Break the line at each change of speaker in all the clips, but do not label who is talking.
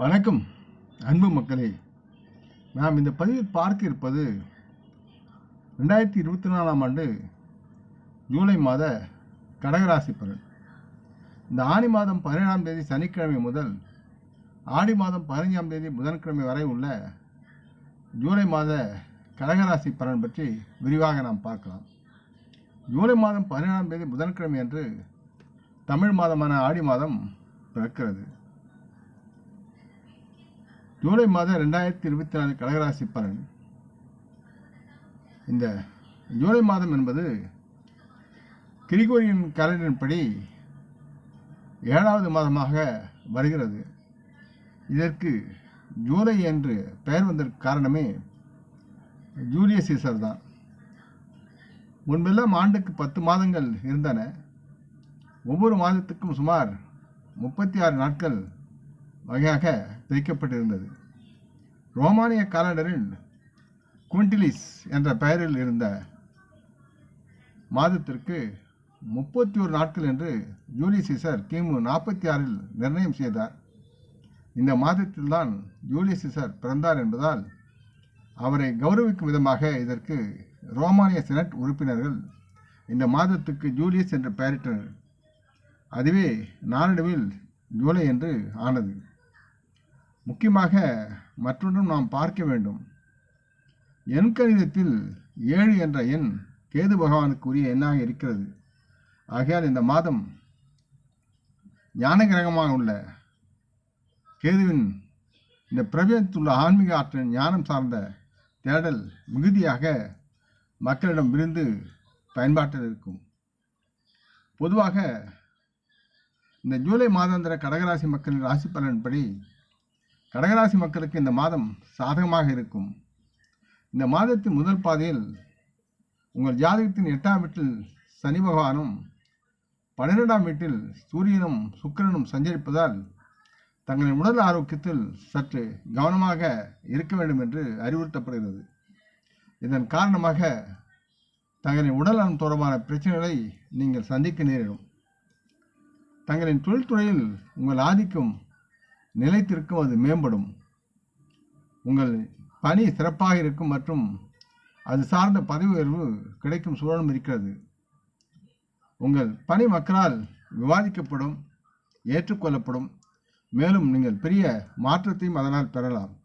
வணக்கம் அன்பு மக்களே. நாம் இந்த பதிவில் பார்க்க இருப்பது ரெண்டாயிரத்தி இருபத்தி நாலாம் ஆண்டு ஜூலை மாத கடகராசி பலன். இந்த ஆணி மாதம் பதினேழாம் தேதி சனிக்கிழமை முதல் ஆடி மாதம் பதினைஞ்சாம் தேதி புதன்கிழமை வரை உள்ள ஜூலை மாத கடகராசி பலன் பற்றி விரிவாக நாம் பார்க்கலாம். ஜூலை மாதம் பதினேழாம் தேதி புதன்கிழமை அன்று தமிழ் மாதமான ஆடி மாதம் பிறக்கிறது. ஜூலை மாதம் ரெண்டாயிரத்தி இருபத்தி நாலு கடகராசி பலன். இந்த ஜூலை மாதம் என்பது கிரிகோரியன் கேலண்டரின்படி ஏழாவது மாதமாக வருகிறது. இதற்கு ஜூலை என்று பெயர் வந்ததற்கு காரணமே ஜூலியஸ் சீசர் தான். முன்பெல்லாம் ஆண்டுக்கு பத்து மாதங்கள் இருந்தன. ஒவ்வொரு மாதத்துக்கும் சுமார் முப்பத்தி ஆறு நாட்கள் வகையாக வைக்கப்பட்டிருந்தது. ரோமானிய காலண்டரில் குவிண்டிலிஸ் என்ற பெயரில் இருந்த மாதத்திற்கு முப்பத்தி ஒரு நாட்கள் என்று ஜூலி சீசர் கிமு நாற்பத்தி ஆறில் நிர்ணயம் செய்தார். இந்த மாதத்தில்தான் ஜூலி சீசர் பிறந்தார் என்பதால் அவரை கௌரவிக்கும் விதமாக இதற்கு ரோமானிய செனட் உறுப்பினர்கள் இந்த மாதத்துக்கு ஜூலியஸ் என்று பெயரிட்டனர். அதுவே நாளடைவில் ஜூலை என்று ஆனது. முக்கியமாக மற்றொன்றும் நாம் பார்க்க வேண்டும். எண் கணிதத்தில் ஏழு என்ற எண் கேது பகவானுக்குரிய எண்ணாக இருக்கிறது. ஆகையால் இந்த மாதம் ஞான கிரகமாக உள்ள கேதுவின் இந்த பிரபஞ்சத்துள்ள உள்ள ஆன்மீக ஆற்றலின் ஞானம் சார்ந்த தேடல் மிகுதியாக மக்களிடம் விருந்து பயன்பாட்டில் இருக்கும். பொதுவாக இந்த ஜூலை மாதாந்திர கடகராசி மக்களின் ராசி பலன்படி கடகராசி மக்களுக்கு இந்த மாதம் சாதகமாக இருக்கும். இந்த மாதத்தின் முதல் பாதையில் உங்கள் ஜாதகத்தின் எட்டாம் வீட்டில் சனி பகவானும் பன்னிரெண்டாம் வீட்டில் சூரியனும் சுக்கிரனும் சஞ்சரிப்பதால் தங்களின் உடல் ஆரோக்கியத்தில் சற்று கவனமாக இருக்க வேண்டும் என்று அறிவுறுத்தப்படுகிறது. இதன் காரணமாக தங்களின் உடல் நலம் தொடர்பான பிரச்சனைகளை நீங்கள் சந்திக்க நேரிடும். தங்களின் தொழில்துறையில் உங்கள் ஆதிக்கம் நிலைத்திருக்கும் அது மேம்படும். உங்கள் பணி சிறப்பாக இருக்கும் மற்றும் அது சார்ந்த பதவி உயர்வு கிடைக்கும் சூழலும் இருக்கிறது. உங்கள் பணி மக்களால் விவாதிக்கப்படும் ஏற்றுக்கொள்ளப்படும். மேலும் நீங்கள் பெரிய மாற்றத்தையும் அதனால் பெறலாம்.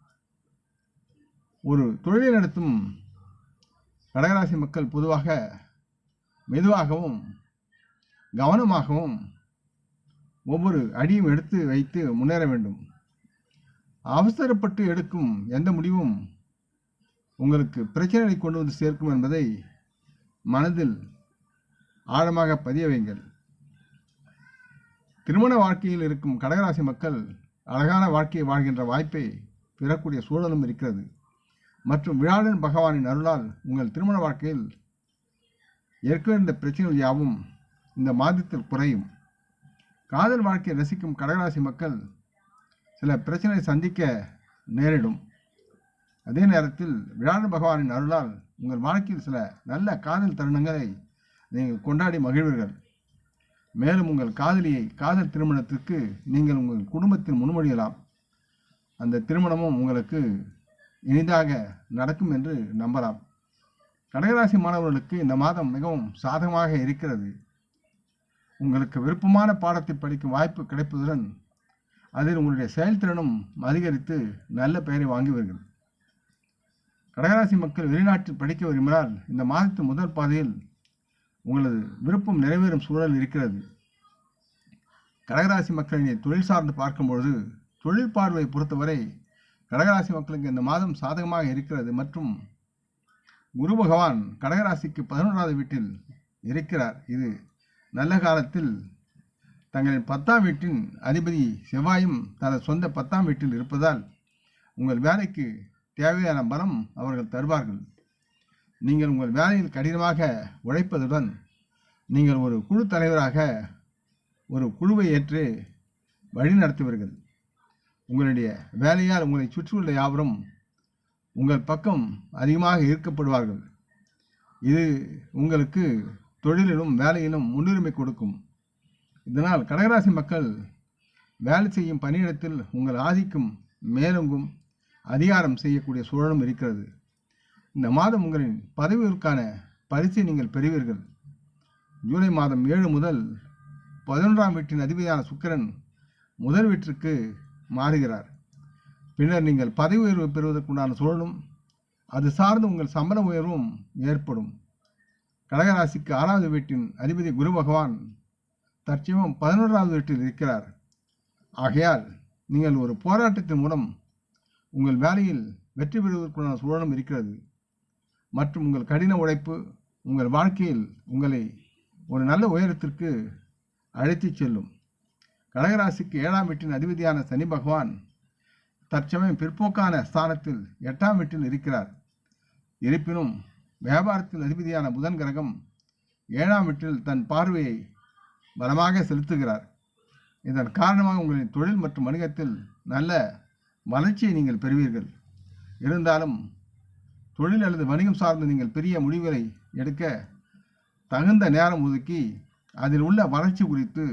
ஒரு தொழிலை நடத்தும் கடகராசி மக்கள் பொதுவாக மெதுவாகவும் கவனமாகவும் ஒவ்வொரு அடியும் எடுத்து வைத்து முன்னேற வேண்டும். அவசரப்பட்டு எடுக்கும் எந்த முடிவும் உங்களுக்கு பிரச்சனைகளை கொண்டு வந்து சேர்க்கும் என்பதை மனதில் ஆழமாக பதிய வைங்கள். திருமண வாழ்க்கையில் இருக்கும் கடகராசி மக்கள் அழகான வாழ்க்கையை வாழ்கின்ற வாய்ப்பை பெறக்கூடிய சூழலும் இருக்கிறது. மற்றும் விழாடன் பகவானின் அருளால் உங்கள் திருமண வாழ்க்கையில் ஏற்கனவே பிரச்சனைகள் யாவும் இந்த மாதத்தில் குறையும். காதல் வாழ்க்கையை ரசிக்கும் கடகராசி மக்கள் சில பிரச்சனைகளை சந்திக்க நேரிடும். அதே நேரத்தில் விழாடன் பகவானின் அருளால் உங்கள் வாழ்க்கையில் சில நல்ல காதல் தருணங்களை நீங்கள் கொண்டாடி மகிழ்வீர்கள். மேலும் உங்கள் காதலியை காதல் திருமணத்திற்கு நீங்கள் உங்கள் குடும்பத்தில் முன்மொழியலாம். அந்த திருமணமும் உங்களுக்கு இனிதாக நடக்கும் என்று நம்பலாம். கடகராசி மாணவர்களுக்கு இந்த மாதம் மிகவும் சாதகமாக இருக்கிறது. உங்களுக்கு விருப்பமான பாடத்தை படிக்கும் வாய்ப்பு கிடைப்பதுடன் அதில் உங்களுடைய செயல்திறனும் அதிகரித்து நல்ல பெயரை வாங்கி வருகிறது. கடகராசி மக்கள் வெளிநாட்டில் படிக்க விரும்பினால் இந்த மாதத்தின் முதல் பாதையில் உங்களது விருப்பம் நிறைவேறும் சூழல் இருக்கிறது. கடகராசி மக்களின் தொழில் சார்ந்து பார்க்கும்பொழுது தொழில் பார்வையை பொறுத்தவரை கடகராசி மக்களுக்கு இந்த மாதம் சாதகமாக இருக்கிறது மற்றும் குரு பகவான் கடகராசிக்கு பதினொன்றாவது வீட்டில் இருக்கிறார். இது நல்ல காலத்தில் தங்களின் பத்தாம் வீட்டின் அதிபதி செவ்வாயும் தனது சொந்த பத்தாம் வீட்டில் இருப்பதால் உங்கள் வேலைக்கு தேவையான பலம் அவர்கள் தருவார்கள். நீங்கள் உங்கள் வேலையில் கடினமாக உழைப்பதுடன் நீங்கள் ஒரு குழு தலைவராக ஒரு குழுவை ஏற்று வழி நடத்துவீர்கள். உங்களுடைய வேலையால் உங்களை சுற்றியுள்ள யாவரும் உங்கள் பக்கம் அதிகமாக ஈர்க்கப்படுவார்கள். இது உங்களுக்கு தொழிலிலும் வேலையிலும் முன்னுரிமை கொடுக்கும். இதனால் கடகராசி மக்கள் வேலை செய்யும் பணியிடத்தில் உங்கள் ஆதிக்கும் மேலோங்கும். அதிகாரம் செய்யக்கூடிய சூழலும் இருக்கிறது. இந்த மாதம் உங்களின் பதவிகளுக்கான பரிசை நீங்கள் பெறுவீர்கள். ஜூலை மாதம் ஏழு முதல் பதினொன்றாம் வீட்டின் அதிபதியான சுக்கிரன் முதல் வீட்டிற்கு மாறுகிறார். பின்னர் நீங்கள் பதவி உயர்வு பெறுவதற்குண்டான சூழலும் அது சார்ந்து உங்கள் சம்பள உயர்வும் ஏற்படும். கடகராசிக்கு ஆறாவது வீட்டின் அதிபதி குரு பகவான் தற்சமயம் பதினோராவது வீட்டில் இருக்கிறார். ஆகையால் நீங்கள் ஒரு போராட்டத்தின் மூலம் உங்கள் வேலையில் வெற்றி பெறுவதற்குண்டான சூழலும் இருக்கிறது. மற்றும் உங்கள் கடின உழைப்பு உங்கள் வாழ்க்கையில் உங்களை ஒரு நல்ல உயரத்திற்கு அழைத்துச் செல்லும். கடகராசிக்கு ஏழாம் வீட்டின் அதிபதியான சனி பகவான் தற்சமயம் பிற்போக்கான ஸ்தானத்தில் எட்டாம் வீட்டில் இருக்கிறார். இருப்பினும் வியாபாரத்தில் அதிபதியான புதன் கிரகம் ஏழாம் வீட்டில் தன் பார்வையை பலமாக செலுத்துகிறார். இதன் காரணமாக உங்களின் தொழில் மற்றும் வணிகத்தில் நல்ல வளர்ச்சியை நீங்கள் பெறுவீர்கள். இருந்தாலும் தொழில் அல்லது வணிகம் சார்ந்து நீங்கள் பெரிய முடிவுகளை எடுக்க தகுந்த நேரம் ஒதுக்கி அதில் உள்ள வளர்ச்சி குறித்து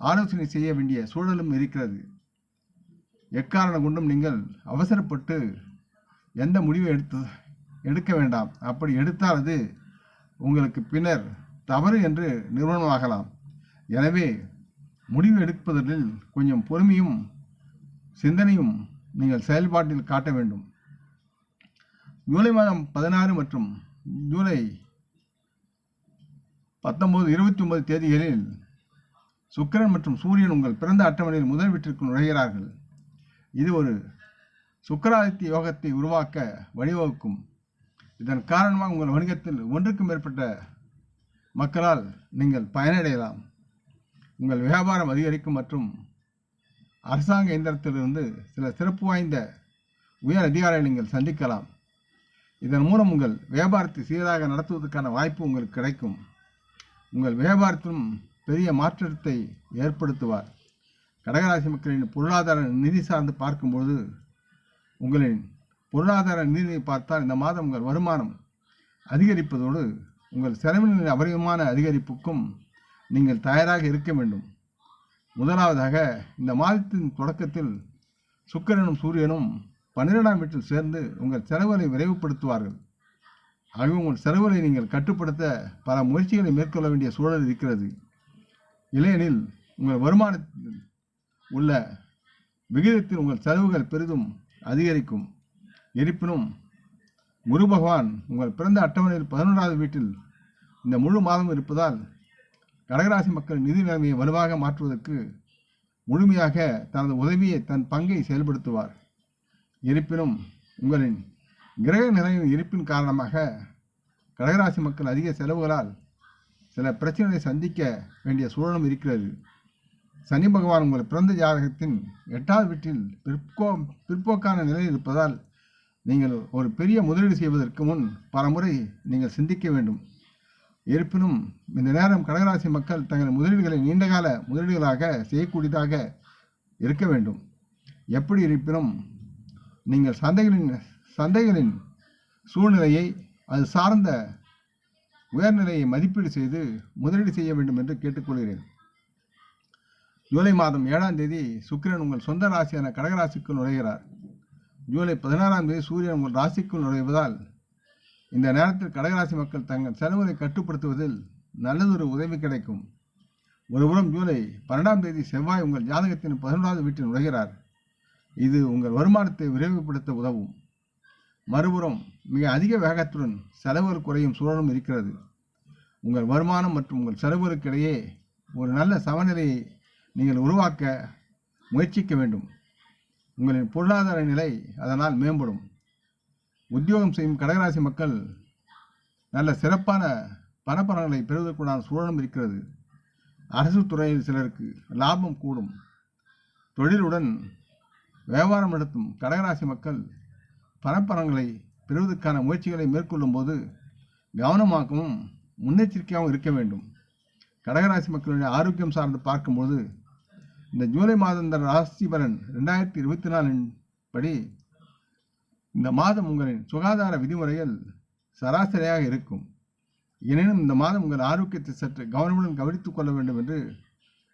ஆலோசனை செய்ய வேண்டிய சூழலும் இருக்கிறது. எக்காரணம் கொண்டும் நீங்கள் அவசரப்பட்டு எந்த முடிவை எடுத்து எடுக்க வேண்டாம். அப்படி எடுத்தால் அது உங்களுக்கு பின்னர் தவறு என்று நிறுவனமாகலாம். எனவே முடிவு எடுப்பதில் கொஞ்சம் பொறுமையும் சிந்தனையும் நீங்கள் செயல்பாட்டில் காட்ட வேண்டும். ஜூலை மாதம் பதினாறு மற்றும் ஜூலை பத்தொன்பது இருபத்தி ஒன்பது தேதிகளில் சுக்கிரன் மற்றும் சூரியன் உங்கள் பிறந்த அட்டவணையில் முதல் வீட்டிற்கு நுழைகிறார்கள். இது ஒரு சுக்கராதித்ய யோகத்தை உருவாக்க வழிவகுக்கும். இதன் காரணமாக உங்கள் வணிகத்தில் ஒன்றுக்கும் மேற்பட்ட மக்களால் நீங்கள் பயனடையலாம். உங்கள் வியாபாரம் அதிகரிக்கும் மற்றும் அரசாங்க இயந்திரத்திலிருந்து சில சிறப்பு வாய்ந்த உயர் அதிகாரிகளை நீங்கள் சந்திக்கலாம். இதன் மூலம் உங்கள் வியாபாரத்தை சீராக நடத்துவதற்கான வாய்ப்பு உங்களுக்கு கிடைக்கும். உங்கள் வியாபாரத்திலும் பெரிய மாற்றத்தை ஏற்படுத்துவார். கடகராசி மக்களின் பொருளாதார நிதி சார்ந்து பார்க்கும்போது உங்களின் பொருளாதார நிதியை பார்த்தால் இந்த மாதம் உங்கள் வருமானம் அதிகரிப்பதோடு உங்கள் செலவின அபரிதமான அதிகரிப்புக்கும் நீங்கள் தயாராக இருக்க வேண்டும். முதலாவதாக இந்த மாதத்தின் தொடக்கத்தில் சுக்கிரனும் சூரியனும் பன்னிரெண்டாம் வீட்டில் சேர்ந்து உங்கள் செலவுகளை விரைவுபடுத்துவார்கள். ஆகவே உங்கள் செலவுகளை நீங்கள் கட்டுப்படுத்த பல முயற்சிகளை மேற்கொள்ள வேண்டிய சூழல் இருக்கிறது. இல்லையெனில் உங்கள் வருமானத்தில் உள்ள விகிதத்தில் உங்கள் செலவுகள் பெரிதும் அதிகரிக்கும். இருப்பினும் குரு பகவான் உங்கள் பிறந்த அட்டவணையில் பதினொன்றாவது வீட்டில் இந்த முழு மாதம் இருப்பதால் கடகராசி மக்கள் நிதி நிலைமையை வலுவாக மாற்றுவதற்கு முழுமையாக தனது உதவியை தன் பங்கை செயல்படுத்துவார். இருப்பினும் உங்களின் கிரக நிலையின் இருப்பின் காரணமாக கடகராசி மக்கள் அதிக செலவுகளால் சில பிரச்சனைகளை சந்திக்க வேண்டிய சூழலும் இருக்கிறது. சனி பகவான் உங்கள் பிறந்த ஜாதகத்தின் எட்டாவது வீட்டில் பிற்போ பிற்போக்கான நிலையில் இருப்பதால் நீங்கள் ஒரு பெரிய முதலீடு செய்வதற்கு முன் பலமுறை நீங்கள் சிந்திக்க வேண்டும். இருப்பினும் இந்த நேரம் கடகராசி மக்கள் தங்கள் முதலீடுகளை நீண்டகால முதலீடுகளாக செய்யக்கூடியதாக இருக்க வேண்டும். எப்படி இருப்பினும் நீங்கள் சந்தைகளின் சந்தைகளின் சூழ்நிலையை அது சார்ந்த உயர்நிலையை மதிப்பீடு செய்து முதலீடு செய்ய வேண்டும் என்று கேட்டுக்கொள்கிறேன். ஜூலை மாதம் ஏழாம் தேதி சுக்கிரன் உங்கள் சொந்த ராசியான கடகராசிக்குள் நுழைகிறார். ஜூலை பதினாறாம் தேதி சூரியன் உங்கள் ராசிக்குள் நுழைவதால் இந்த நேரத்தில் கடகராசி மக்கள் தங்கள் செலவுகளை கட்டுப்படுத்துவதில் நல்லதொரு உதவி கிடைக்கும். ஒருபுறம் ஜூலை பன்னெண்டாம் தேதி செவ்வாய் உங்கள் ஜாதகத்தின் பதினொன்றாவது வீட்டில் நுழைகிறார். இது உங்கள் வருமானத்தை விரைவுபடுத்த உதவும். மறுபுறம் மிக அதிக வேகத்துடன் செலவுகள் குறையும் சூழலும் இருக்கிறது. உங்கள் வருமானம் மற்றும் உங்கள் செலவுகளுக்கிடையே ஒரு நல்ல சமநிலையை நீங்கள் உருவாக்க முயற்சிக்க வேண்டும். உங்களின் பொருளாதார நிலை அதனால் மேம்படும். உத்தியோகம் செய்யும் கடகராசி மக்கள் நல்ல சிறப்பான பணப்பலன்களை பெறுவதற்குண்டான சூழலும் இருக்கிறது. அரசு துறையில் சிலருக்கு லாபம் கூடும். தொழிலுடன் வியாபாரம் நடத்தும் கடகராசி மக்கள் பணப்பலன்களை பெறுவதற்கான முயற்சிகளை மேற்கொள்ளும் போது கவனமாகவும் முன்னெச்சரிக்கையாகவும் இருக்க வேண்டும். கடகராசி மக்களுடைய ஆரோக்கியம் சார்ந்து பார்க்கும்போது இந்த ஜூலை மாதம் இந்த ராசி பலன் ரெண்டாயிரத்தி இருபத்தி நாலின் படி இந்த மாதம் உங்களின் சுகாதார விதிமுறைகள் சராசரியாக இருக்கும். எனினும் இந்த மாதம் உங்கள் ஆரோக்கியத்தை சற்று கவனமுடன் கவனித்துக் கொள்ள வேண்டும் என்று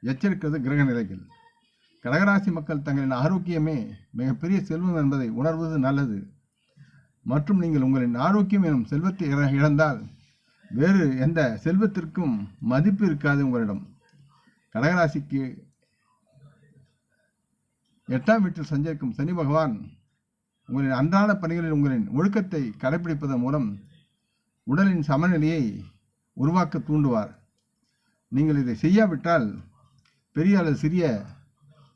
எச்சரிக்கிறது கிரக நிலைகள். கடகராசி மக்கள் தங்களின் ஆரோக்கியமே மிகப்பெரிய செல்வம் என்பதை உணர்வது நல்லது. மற்றும் நீங்கள் உங்களின் ஆரோக்கியம் எனும் செல்வத்தை இழந்தால் வேறு எந்த செல்வத்திற்கும் மதிப்பு இருக்காது உங்களிடம். கடகராசிக்கு எட்டாம் வீட்டில் சஞ்சரிக்கும் சனி பகவான் உங்களின் அன்றாட பணிகளில் உங்களின் ஒழுக்கத்தை கடைபிடிப்பதன் மூலம் உடலின் சமநிலையை உருவாக்க தூண்டுவார். நீங்கள் இதை செய்யாவிட்டால் பெரிய அல்லது சிறிய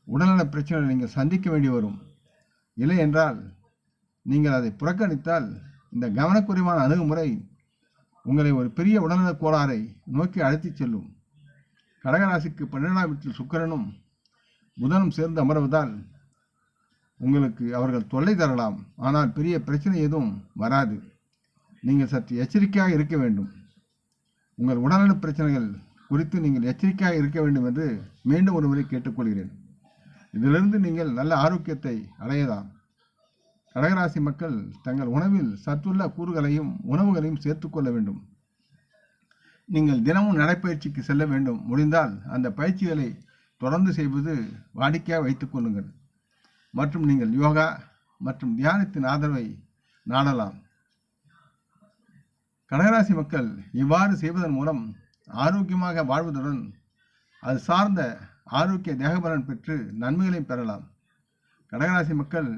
உடல்நல பிரச்சனைகளை நீங்கள் சந்திக்க வேண்டி வரும். இல்லை என்றால் நீங்கள் அதை புறக்கணித்தால் இந்த கவனக்குறைவான அணுகுமுறை உங்களை ஒரு பெரிய உடல்நலக் கோளாறை நோக்கி அழைத்துச் செல்லும். கடகராசிக்கு பன்னிரெண்டாம் வீட்டில் சுக்கரனும் புதனும் சேர்ந்து அமர்வதால் உங்களுக்கு அவர்கள் தொல்லை தரலாம். ஆனால் பெரிய பிரச்சனை எதுவும் வராது. நீங்கள் சற்று எச்சரிக்கையாக இருக்க வேண்டும். உங்கள் உடல்நல பிரச்சனைகள் குறித்து நீங்கள் எச்சரிக்கையாக இருக்க வேண்டும் என்று மீண்டும் ஒரு முறை கேட்டுக்கொள்கிறேன். இதிலிருந்து நீங்கள் நல்ல ஆரோக்கியத்தை அடையலாம். கடகராசி மக்கள் தங்கள் உணவில் சத்துள்ள கூறுகளையும் உணவுகளையும் சேர்த்துக்கொள்ள வேண்டும். நீங்கள் தினமும் நடைப்பயிற்சிக்கு செல்ல வேண்டும். முடிந்தால் அந்த பயிற்சிகளை தொடர்ந்து செய்வது வாடிக்கையாக வைத்துக் கொள்ளுங்கள். மற்றும் நீங்கள் யோகா மற்றும் தியானத்தின் ஆதரவை நாடலாம். கடகராசி மக்கள் இவ்வாறு செய்வதன் மூலம் ஆரோக்கியமாக வாழ்வதுடன் அது சார்ந்த ஆரோக்கிய தேகபலன் பெற்று நன்மைகளையும் பெறலாம். கடகராசி மக்கள்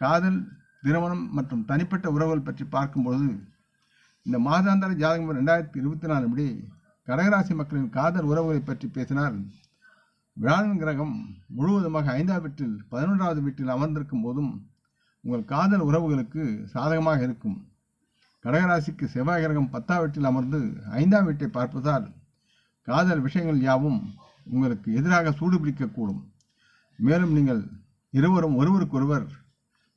காதல் திருமணம் மற்றும் தனிப்பட்ட உறவுகள் பற்றி பார்க்கும்பொழுது இந்த மாதாந்திர ஜாதகம் ரெண்டாயிரத்தி இருபத்தி நாலு படி கடகராசி மக்களின் காதல் உறவுகளை பற்றி பேசினால் வியாழன் கிரகம் முழுவதுமாக ஐந்தாவது வீட்டில் பதினொன்றாவது வீட்டில் அமர்ந்திருக்கும் போதும் உங்கள் காதல் உறவுகளுக்கு சாதகமாக இருக்கும். கடகராசிக்கு செவ்வாய் கிரகம் பத்தாம் வீட்டில் அமர்ந்து ஐந்தாம் வீட்டை பார்ப்பதால் காதல் விஷயங்கள் யாவும் உங்களுக்கு எதிராக சூடுபிடிக்கக்கூடும் மேலும் நீங்கள் இருவரும் ஒருவருக்கொருவர்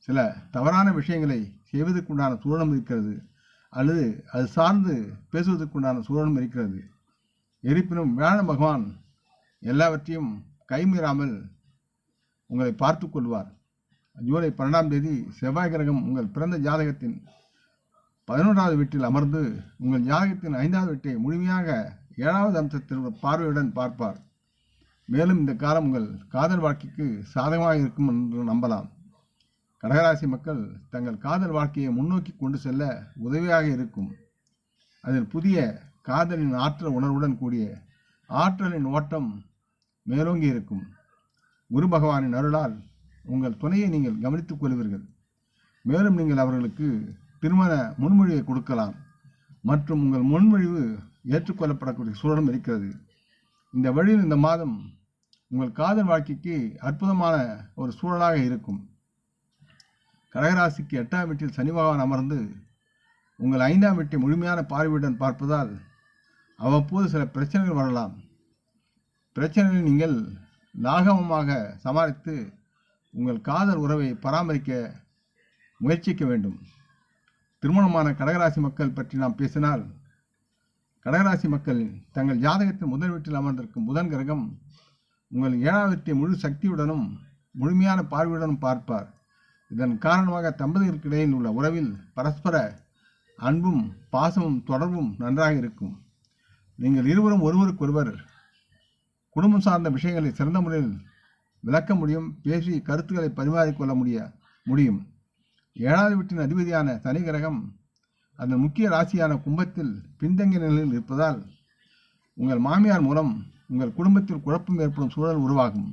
சில தவறான விஷயங்களை செய்வதற்குண்டான சூழலும் இருக்கிறது அல்லது அது சார்ந்து பேசுவதற்குண்டான சூழலும் இருக்கிறது. இருப்பினும் வியாழ பகவான் எல்லாவற்றையும் கைமீறாமல் உங்களை பார்த்து கொள்வார். ஜூலை பன்னெண்டாம் தேதி செவ்வாய் கிரகம் உங்கள் பிறந்த ஜாதகத்தின் பதினொன்றாவது வீட்டில் அமர்ந்து உங்கள் ஜாதகத்தின் ஐந்தாவது வீட்டை முழுமையாக ஏழாவது அம்சத்தின் பார்வையுடன் பார்ப்பார். மேலும் இந்த காலம் உங்கள் காதல் வாழ்க்கைக்கு சாதகமாக இருக்கும் என்று நம்பலாம். கடகராசி மக்கள் தங்கள் காதல் வாழ்க்கையை முன்னோக்கி கொண்டு செல்ல உதவியாக இருக்கும். அதில் புதிய காதலின் ஆற்றல் உணர்வுடன் கூடிய ஆற்றலின் ஓட்டம் மேலோங்கி இருக்கும். குரு பகவானின் அருளால் உங்கள் துணையை நீங்கள் கவனித்துக் கொள்வீர்கள். மேலும் நீங்கள் அவர்களுக்கு திருமண முன்மொழிவை கொடுக்கலாம். மற்றும் உங்கள் முன்மொழிவு ஏற்றுக்கொள்ளப்படக்கூடிய சூழலும் இருக்கிறது. இந்த வழியில் இந்த மாதம் உங்கள் காதல் வாழ்க்கைக்கு அற்புதமான ஒரு சூழலாக இருக்கும். கடகராசிக்கு எட்டாம் வீட்டில் சனி பகவான் அமர்ந்து உங்கள் ஐந்தாம் வீட்டை முழுமையான பார்வையுடன் பார்ப்பதால் அவ்வப்போது சில பிரச்சனைகள் வரலாம். பிரச்சனைகளை நீங்கள் லாகவமாக சமாளித்து உங்கள் காதல் உறவை பராமரிக்க முயற்சிக்க வேண்டும். திருமணமான கடகராசி மக்கள் பற்றி நாம் பேசினால் கடகராசி மக்கள் தங்கள் ஜாதகத்தின் முதல் வீட்டில் அமர்ந்திருக்கும் புதன் கிரகம் உங்கள் ஏழாவத்தை முழு சக்தியுடனும் முழுமையான பார்வையுடனும் பார்ப்பார். இதன் காரணமாக தம்பதிகளுக்கு இடையில் உள்ள உறவில் பரஸ்பர அன்பும் பாசமும் தொடர்பும் நன்றாக இருக்கும். நீங்கள் இருவரும் ஒருவருக்கொருவர் குடும்பம் சார்ந்த விஷயங்களை சிறந்த முறையில் விளக்க முடியும் பேசி கருத்துக்களை பரிமாறிக்கொள்ள முடிய முடியும். ஏழாவது வீட்டின் அதிபதியான சனி கிரகம் அந்த முக்கிய ராசியான கும்பத்தில் பின்தங்கிய நிலையில் இருப்பதால் உங்கள் மாமியார் மூலம் உங்கள் குடும்பத்தில் குழப்பம் ஏற்படும் சூழல் உருவாகும்.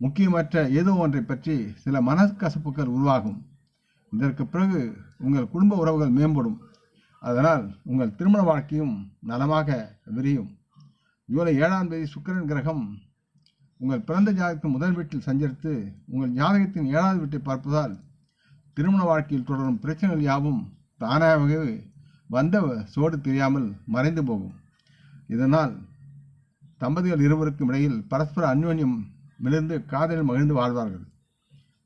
முக்கியமற்ற ஏதோ ஒன்றை பற்றி சில மனக்கசப்புகள் உருவாகும். இதற்கு பிறகு உங்கள் குடும்ப உறவுகள் மேம்படும். அதனால் உங்கள் திருமண வாழ்க்கையும் நலமாக விரியும். ஜூலை ஏழாம் தேதி சுக்கிரன் கிரகம் உங்கள் பிறந்த ஜாதகத்தின் முதல் வீட்டில் சஞ்சரித்து உங்கள் ஜாதகத்தின் ஏழாவது வீட்டை பார்ப்பதால் திருமண வாழ்க்கையில் தொடரும் பிரச்சனைகள் யாவும் தானாகவே வந்த சோடு தெரியாமல் மறைந்து போகும். இதனால் தம்பதிகள் இருவருக்கும் இடையில் பரஸ்பர அந்யோன்யம் மிளிர்ந்து காதலில் மகிழ்ந்து வாழ்வார்கள்.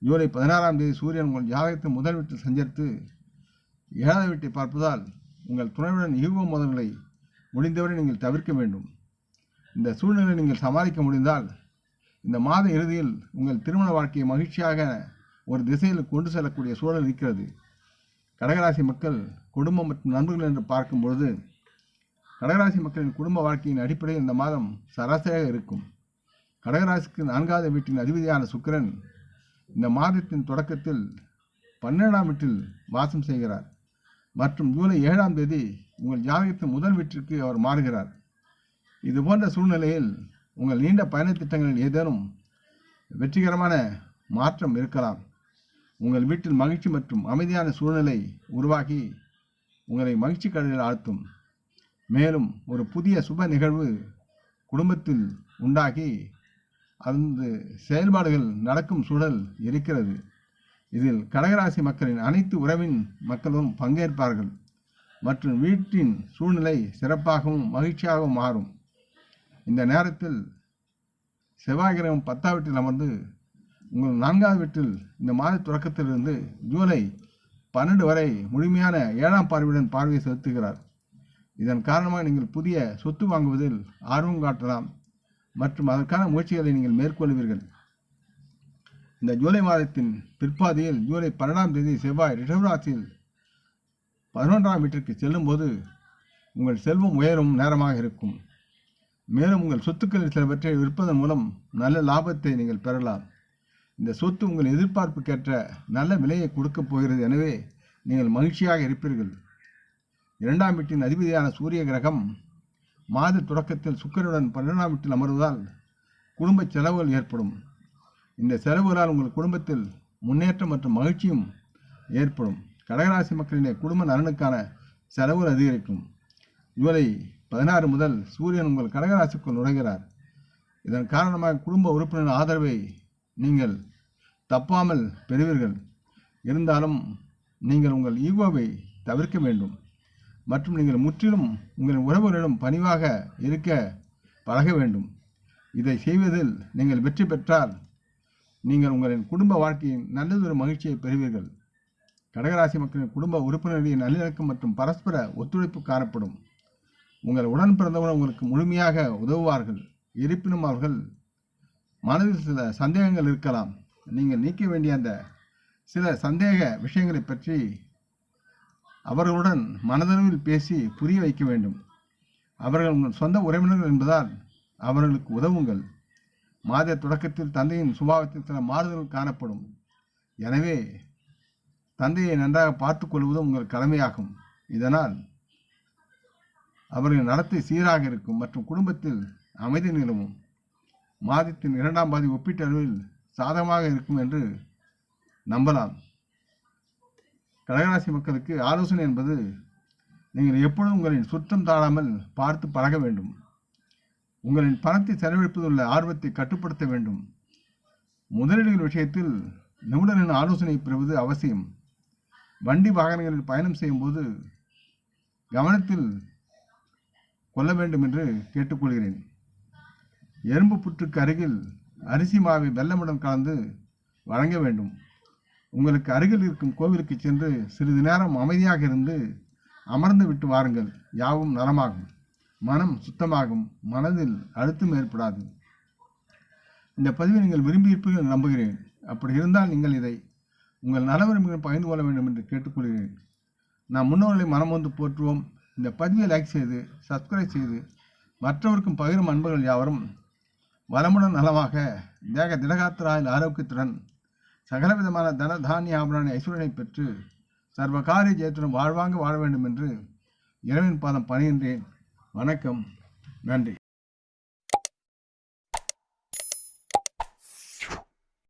ஜூலை பதினாறாம் தேதி சூரியன் உங்கள் ஜாதகத்தின் முதல் வீட்டில் சஞ்சரித்து ஏழாவது வீட்டை பார்ப்பதால் உங்கள் துணையுடன் ஈகோ மோதல்களை முடிந்தவரை நீங்கள் தவிர்க்க வேண்டும். இந்த சூழ்நிலை நீங்கள் சமாளிக்க முடிந்தால் இந்த மாத இறுதியில் உங்கள் திருமண வாழ்க்கையை மகிழ்ச்சியாக ஒரு திசையில் கொண்டு செல்லக்கூடிய சூழல் இருக்கிறது. கடகராசி மக்கள் குடும்பம் மற்றும் நண்பர்கள் என்று பார்க்கும் பொழுது கடகராசி மக்களின் குடும்ப வாழ்க்கையின் அடிப்படையில் இந்த மாதம் சராசரியாக இருக்கும். கடகராசிக்கு நான்காவது வீட்டின் அதிபதியான சுக்கிரன் இந்த மாதத்தின் தொடக்கத்தில் பன்னெண்டாம் வீட்டில் வாசம் செய்கிறார். மற்றும் ஜூலை ஏழாம் தேதி உங்கள் ஜாதகத்தின் முதல் வீட்டிற்கு அவர் மாறுகிறார். இது போன்ற சூழ்நிலையில் உங்கள் நீண்ட பயணத் திட்டங்களில் ஏதேனும் வெற்றிகரமான மாற்றம் இருக்கலாம். உங்கள் வீட்டில் மகிழ்ச்சி மற்றும் அமைதியான சூழ்நிலை உருவாகி உங்களை மகிழ்ச்சி கடலில் ஆழ்த்தும். மேலும் ஒரு புதிய சுப நிகழ்வு குடும்பத்தில் உண்டாகி அந்த செயல்பாடுகள் நடக்கும் சூழல் இருக்கிறது. இதில் கடகராசி மக்களின் அனைத்து உறவின் மக்களும் பங்கேற்பார்கள். மற்றும் வீட்டின் சூழ்நிலை சிறப்பாகவும் மகிழ்ச்சியாகவும் மாறும். இந்த நேரத்தில் செவ்வாய் கிரகம் பத்தாம் வீட்டில் அமர்ந்து உங்கள் நான்காவது வீட்டில் இந்த மாத தொடக்கத்திலிருந்து ஜூலை பன்னெண்டு வரை முழுமையான ஏழாம் பார்வையுடன் பார்வையை செலுத்துகிறார். இதன் காரணமாக நீங்கள் புதிய சொத்து வாங்குவதில் ஆர்வம் காட்டலாம். மற்றும் அதற்கான முயற்சிகளை நீங்கள் மேற்கொள்வீர்கள். இந்த ஜூலை மாதத்தின் பிற்பாதியில் ஜூலை பன்னெண்டாம் தேதி செவ்வாய் ரிஷபராசியில் பதினொன்றாம் வீட்டிற்கு செல்லும்போது உங்கள் செல்வம் உயரும் நேரமாக இருக்கும். மேலும் உங்கள் சொத்துக்களில் சிலவற்றை விற்பதன் மூலம் நல்ல லாபத்தை நீங்கள் பெறலாம். இந்த சொத்து உங்கள் எதிர்பார்ப்புக்கேற்ற நல்ல விலையை கொடுக்கப் போகிறது எனவே நீங்கள் மகிழ்ச்சியாக இருப்பீர்கள். இரண்டாம் வீட்டின் அதிபதியான சூரிய கிரகம் மாத தொடக்கத்தில் சுக்கரனுடன் பன்னெண்டாம் வீட்டில் அமர்வதால் குடும்ப செலவுகள் ஏற்படும். இந்த செலவுகளால் உங்கள் குடும்பத்தில் முன்னேற்றம் மற்றும் மகிழ்ச்சியும் ஏற்படும். கடகராசி மக்களின் குடும்ப நலனுக்கான செலவுகள் அதிகரிக்கும். ஜூலை பதினாறு முதல் சூரியன் உங்கள் கடகராசிக்குள் நுழைகிறார். இதன் காரணமாக குடும்ப உறுப்பினர் ஆதரவை நீங்கள் தப்பாமல் பெறுவீர்கள். இருந்தாலும் நீங்கள் உங்கள் ஈகோவை தவிர்க்க வேண்டும். மற்றும் நீங்கள் முற்றிலும் உங்கள் உறவுகளிடம் பணிவாக இருக்க பழக வேண்டும். இதை செய்வதில் நீங்கள் வெற்றி பெற்றால் நீங்கள் உங்களின் குடும்ப வாழ்க்கையின் நல்லதொரு மகிழ்ச்சியை பெறுவீர்கள். கடகராசி மக்களின் குடும்ப உறுப்பினர்களின் நல்லிணக்கம் மற்றும் பரஸ்பர ஒத்துழைப்பு காணப்படும். உங்கள் உடன் பிறந்தவர்கள் உங்களுக்கு முழுமையாக உதவுவார்கள். இருப்பினும் அவர்கள் மனதில் சில சந்தேகங்கள் இருக்கலாம். நீங்கள் நீக்க வேண்டிய அந்த சில சந்தேக விஷயங்களை பற்றி அவர்களுடன் மனதளவில் பேசி புரிய வைக்க வேண்டும். அவர்கள் உங்கள் சொந்த உறவினர்கள் என்பதால் அவர்களுக்கு உதவுங்கள். மாத தொடக்கத்தில் தந்தையின் சுபாவத்தில் சில மாறுதல்கள் காணப்படும். எனவே தந்தையை நன்றாக பார்த்துக் கொள்வதும் உங்கள் கடமையாகும். இதனால் அவரின் நடத்தை சீராக இருக்கும் மற்றும் குடும்பத்தில் அமைதி நிலவும். மாதத்தின் இரண்டாம் பாதி ஒப்பீட்டளவில் சாதகமாக இருக்கும் என்று நம்பலாம். கடகராசி மக்களுக்கு ஆலோசனை என்பது நீங்கள் எப்பொழுதும் உங்களின் சுற்றம் தாழாமல் பார்த்து பழக வேண்டும். உங்களின் பணத்தை செலவழிப்பதுள்ள ஆர்வத்தை கட்டுப்படுத்த வேண்டும். முதலீடுகள் விஷயத்தில் நிபுணரின் ஆலோசனை பெறுவது அவசியம். வண்டி வாகனங்களில் பயணம் செய்யும்போது கவனத்தில் கொள்ள வேண்டும் என்று கேட்டுக்கொள்கிறேன். எறும்பு புற்றுக்கு அருகில் அரிசி மாவை வெள்ளமுடன் கலந்து வழங்க வேண்டும். உங்களுக்கு அருகில் இருக்கும் கோவிலுக்கு சென்று சிறிது நேரம் அமைதியாக இருந்து அமர்ந்து விட்டு வாருங்கள். யாவும் நலமாகும். மனம் சுத்தமாகும் மனதில் அழுத்தம் ஏற்படாது. இந்த பதிவை நீங்கள் விரும்பியிருப்பீர்கள் நம்புகிறேன். அப்படி இருந்தால் நீங்கள் இதை உங்கள் நலவரம்புகள் பகிர்ந்து கொள்ள வேண்டும் என்று கேட்டுக்கொள்கிறேன். நாம் முன்னோர்களை மனம் வந்து போற்றுவோம். இந்த பதிவை லைக் செய்து சப்ஸ்கிரைப் செய்து மற்றவருக்கும் பகிரும் அன்பர்கள் யாவரும் வளமுடன் நலமாக தேக திடகாத்திராயில் ஆரோக்கியத்துடன் சகலவிதமான தன தானிய ஆபரண ஐஸ்வரனை பெற்று சர்வகாரிய ஜெயத்துடன் வாழ்வாங்க வாழ வேண்டும் என்று இரவின் பாதம் பணிகின்றேன். வணக்கம். நன்றி.